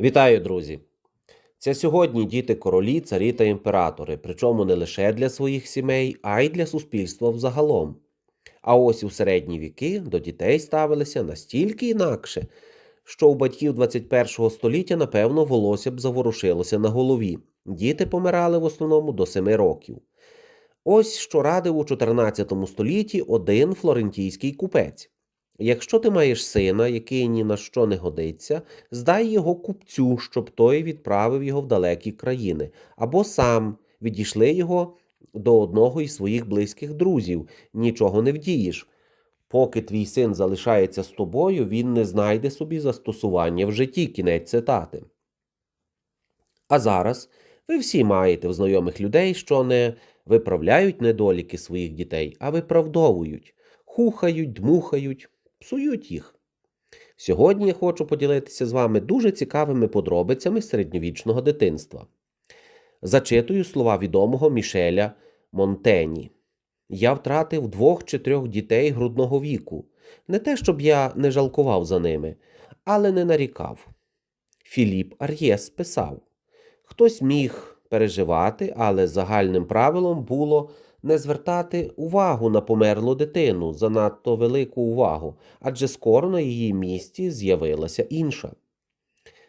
Вітаю, друзі! Це сьогодні діти королі, царі та імператори, причому не лише для своїх сімей, а й для суспільства взагалом. А ось у середні віки до дітей ставилися настільки інакше, що у батьків 21 століття, напевно, волосся б заворушилося на голові. Діти помирали в основному до 7 років. Ось що радив у 14 столітті один флорентійський купець. Якщо ти маєш сина, який ні на що не годиться, здай його купцю, щоб той відправив його в далекі країни, або сам відійшли його до одного із своїх близьких друзів, нічого не вдієш. Поки твій син залишається з тобою, він не знайде собі застосування в житті. Кінець цитати. А зараз ви всі маєте в знайомих людей, що не виправляють недоліки своїх дітей, а виправдовують, хухають, дмухають, псують їх. Сьогодні я хочу поділитися з вами дуже цікавими подробицями середньовічного дитинства. Зачитую слова відомого Мішеля Монтені. Я втратив двох чи трьох дітей грудного віку. Не те, щоб я не жалкував за ними, але не нарікав. Філіп Ар'єс писав: Хтось міг переживати, але загальним правилом було не звертати увагу на померлу дитину, занадто велику увагу, адже скоро на її місці з'явилася інша.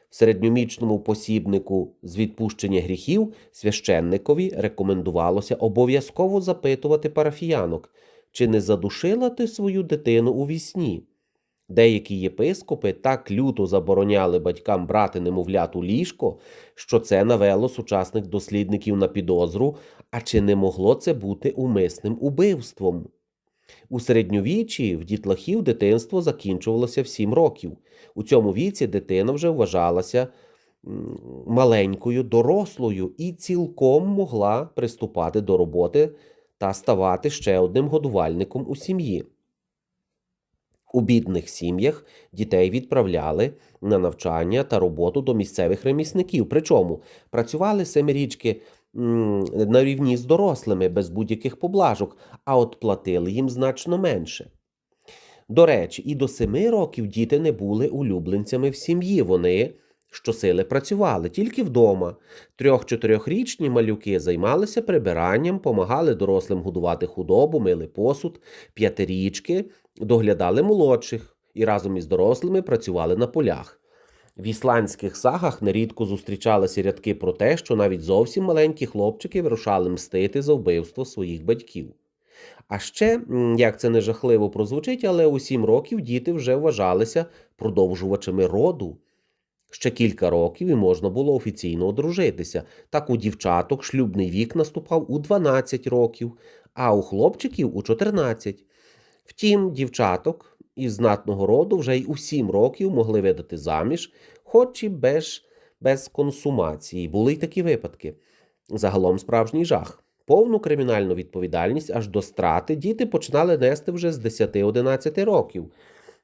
В середньомічному посібнику з відпущення гріхів священникові рекомендувалося обов'язково запитувати парафіянок, чи не задушила ти свою дитину у вісні. Деякі єпископи так люто забороняли батькам брати немовлят у ліжко, що це навело сучасних дослідників на підозру, а чи не могло це бути умисним убивством? У середньовіччі в дітлахів дитинство закінчувалося в 7 років. У цьому віці дитина вже вважалася маленькою, дорослою і цілком могла приступати до роботи та ставати ще одним годувальником у сім'ї. У бідних сім'ях дітей відправляли на навчання та роботу до місцевих ремісників. Причому працювали семирічки на рівні з дорослими без будь-яких поблажок, а от платили їм значно менше. До речі, і до семи років діти не були улюбленцями в сім'ї. Вони щосили працювали тільки вдома. Трьох-чотирьохрічні малюки займалися прибиранням, помагали дорослим годувати худобу, мили посуд, п'ятирічки доглядали молодших і разом із дорослими працювали на полях. В ісландських сагах нерідко зустрічалися рядки про те, що навіть зовсім маленькі хлопчики вирушали мстити за вбивство своїх батьків. А ще, як це не жахливо прозвучить, але у сім років діти вже вважалися продовжувачами роду. Ще кілька років і можна було офіційно одружитися. Так у дівчаток шлюбний вік наступав у 12 років, а у хлопчиків у 14. Втім, дівчаток із знатного роду вже й у 7 років могли видати заміж, хоч і без, без консумації. Були й такі випадки. Загалом справжній жах. Повну кримінальну відповідальність аж до страти діти починали нести вже з 10-11 років.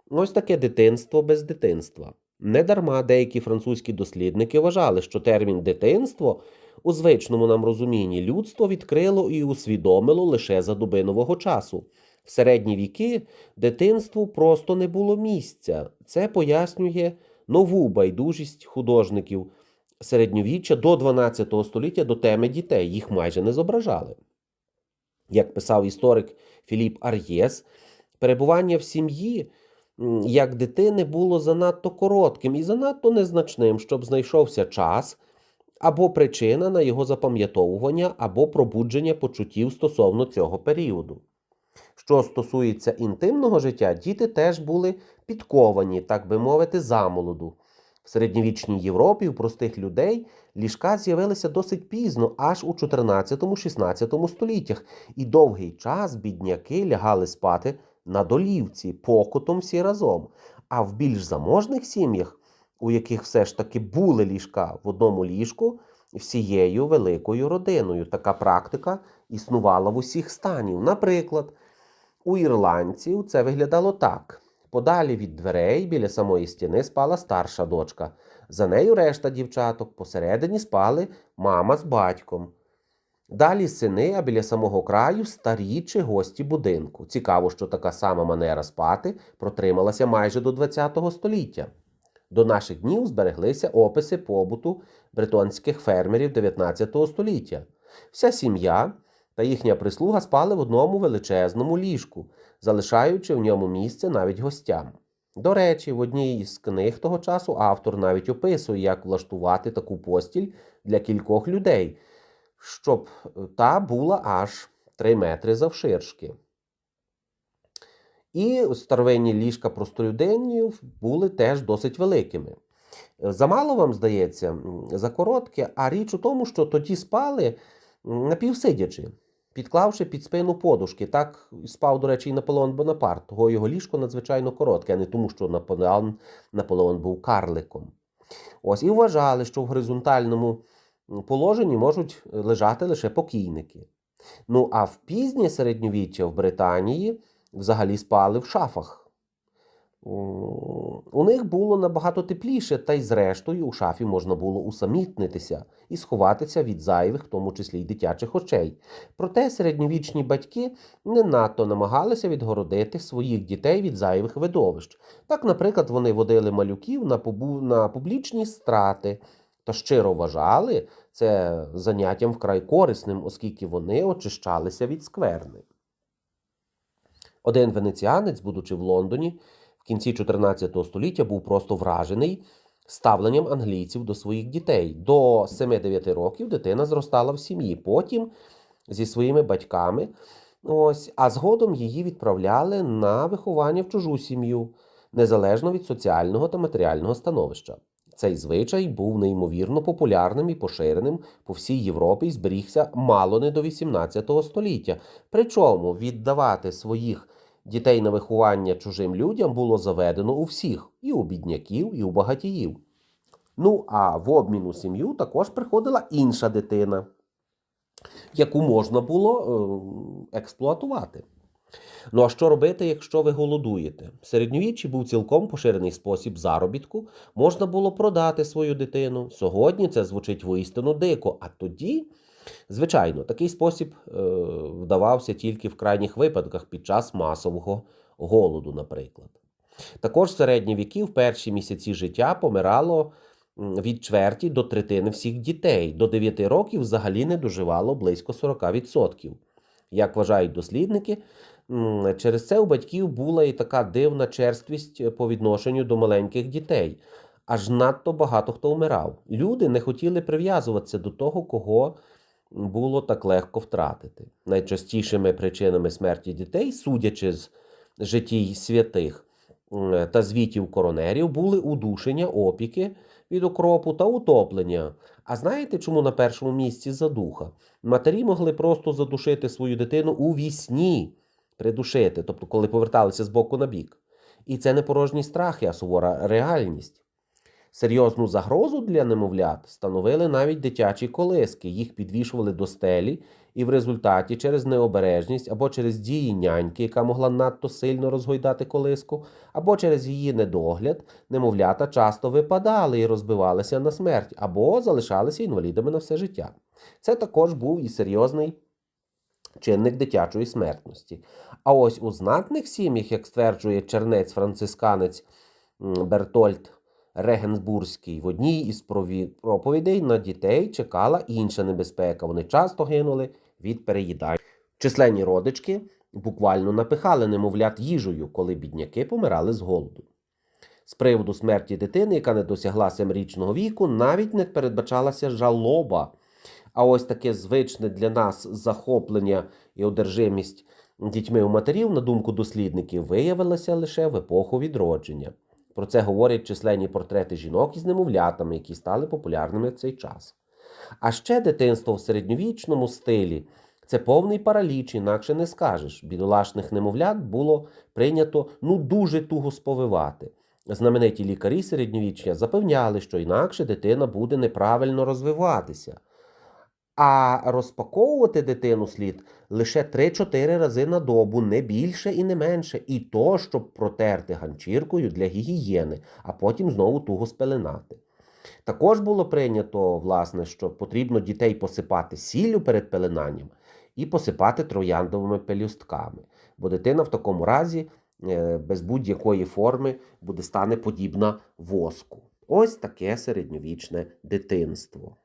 Ось таке дитинство без дитинства. Недарма деякі французькі дослідники вважали, що термін дитинство у звичному нам розумінні людство відкрило і усвідомило лише за доби нового часу. В середні віки дитинству просто не було місця. Це пояснює нову байдужість художників середньовіччя до 12 століття до теми дітей. Їх майже не зображали. Як писав історик Філіп Ар'єс, перебування в сім'ї як дитини було занадто коротким і занадто незначним, щоб знайшовся час або причина на його запам'ятовування або пробудження почуттів стосовно цього періоду. Що стосується інтимного життя, діти теж були підковані, так би мовити, замолоду. В середньовічній Європі у простих людей ліжка з'явилися досить пізно, аж у 14-16 століттях, і довгий час бідняки лягали спати на долівці, покутом всі разом. А в більш заможних сім'ях, у яких все ж таки були ліжка в одному ліжку, всією великою родиною. Така практика існувала в усіх станів. Наприклад, у ірландців це виглядало так: подалі від дверей біля самої стіни спала старша дочка. За нею решта дівчаток, посередині спали мама з батьком. Далі сини, а біля самого краю старі чи гості будинку. Цікаво, що така сама манера спати протрималася майже до ХХ століття. До наших днів збереглися описи побуту бретонських фермерів 19 століття. Вся сім'я та їхня прислуга спали в одному величезному ліжку, залишаючи в ньому місце навіть гостям. До речі, в одній із книг того часу автор навіть описує, як влаштувати таку постіль для кількох людей, щоб та була аж 3 метри завширшки. І старовинні ліжка простолюдинів були теж досить великими. Замало вам здається, за коротке, а річ у тому, що тоді спали напівсидячи, підклавши під спину подушки. Так спав, до речі, і Наполеон Бонапарт. Того його ліжко надзвичайно коротке, а не тому, що Наполеон, Наполеон був карликом. Ось і вважали, що в горизонтальному положенні можуть лежати лише покійники. Ну а в пізнє середньовіччя в Британії взагалі спали в шафах. У них було набагато тепліше, та й зрештою у шафі можна було усамітнитися і сховатися від зайвих, в тому числі й дитячих очей. Проте середньовічні батьки не надто намагалися відгородити своїх дітей від зайвих видовищ. Так, наприклад, вони водили малюків на, побу... на публічні страти та щиро вважали це заняттям вкрай корисним, оскільки вони очищалися від скверни. Один венеціанець, будучи в Лондоні, в кінці 14 століття був просто вражений ставленням англійців до своїх дітей. До 7-9 років дитина зростала в сім'ї, потім зі своїми батьками. Ось, а згодом її відправляли на виховання в чужу сім'ю, незалежно від соціального та матеріального становища. Цей звичай був неймовірно популярним і поширеним по всій Європі і зберігся мало не до 18 століття. Причому віддавати своїх дітей на виховання чужим людям було заведено у всіх і у бідняків, і у багатіїв. Ну а в обмін у сім'ю також приходила інша дитина, яку можна було е, експлуатувати. Ну а що робити, якщо ви голодуєте? В середньовіччі був цілком поширений спосіб заробітку, можна було продати свою дитину. Сьогодні це звучить воістину дико, а тоді. Звичайно, такий спосіб е, вдавався тільки в крайніх випадках під час масового голоду, наприклад. Також в середні віки в перші місяці життя помирало від чверті до третини всіх дітей. До 9 років взагалі не доживало близько 40%. Як вважають дослідники, через це у батьків була і така дивна черствість по відношенню до маленьких дітей. Аж надто багато хто вмирав. Люди не хотіли прив'язуватися до того, кого було так легко втратити. Найчастішими причинами смерті дітей, судячи з житій святих та звітів коронерів, були удушення, опіки від окропу та утоплення. А знаєте, чому на першому місці задуха? Матері могли просто задушити свою дитину у вісні, придушити, тобто коли поверталися з боку на бік. І це не порожні страхи, а сувора реальність. Серйозну загрозу для немовлят становили навіть дитячі колиски. Їх підвішували до стелі, і в результаті через необережність або через дії няньки, яка могла надто сильно розгойдати колиску, або через її недогляд, немовлята часто випадали і розбивалися на смерть, або залишалися інвалідами на все життя. Це також був і серйозний чинник дитячої смертності. А ось у знатних сім'ях, як стверджує чернець-францисканець Бертольд Регенсбурзький, в одній із проповідей на дітей чекала інша небезпека. Вони часто гинули від переїдання. Численні родички буквально напихали немовлят їжею, коли бідняки помирали з голоду. З приводу смерті дитини, яка не досягла семирічного віку, навіть не передбачалася жалоба. А ось таке звичне для нас захоплення і одержимість дітьми у матерів, на думку дослідників, виявилося лише в епоху відродження. Про це говорять численні портрети жінок із немовлятами, які стали популярними в цей час. А ще дитинство в середньовічному стилі це повний параліч, інакше не скажеш. Бідолашних немовлят було прийнято ну дуже туго сповивати. Знамениті лікарі середньовіччя запевняли, що інакше дитина буде неправильно розвиватися. А розпаковувати дитину слід лише 3-4 рази на добу, не більше і не менше, і то, щоб протерти ганчіркою для гігієни, а потім знову туго спеленати. Також було прийнято, власне, що потрібно дітей посипати сіллю перед пеленанням і посипати трояндовими пелюстками, бо дитина в такому разі е, без будь-якої форми буде стане подібна воску. Ось таке середньовічне дитинство.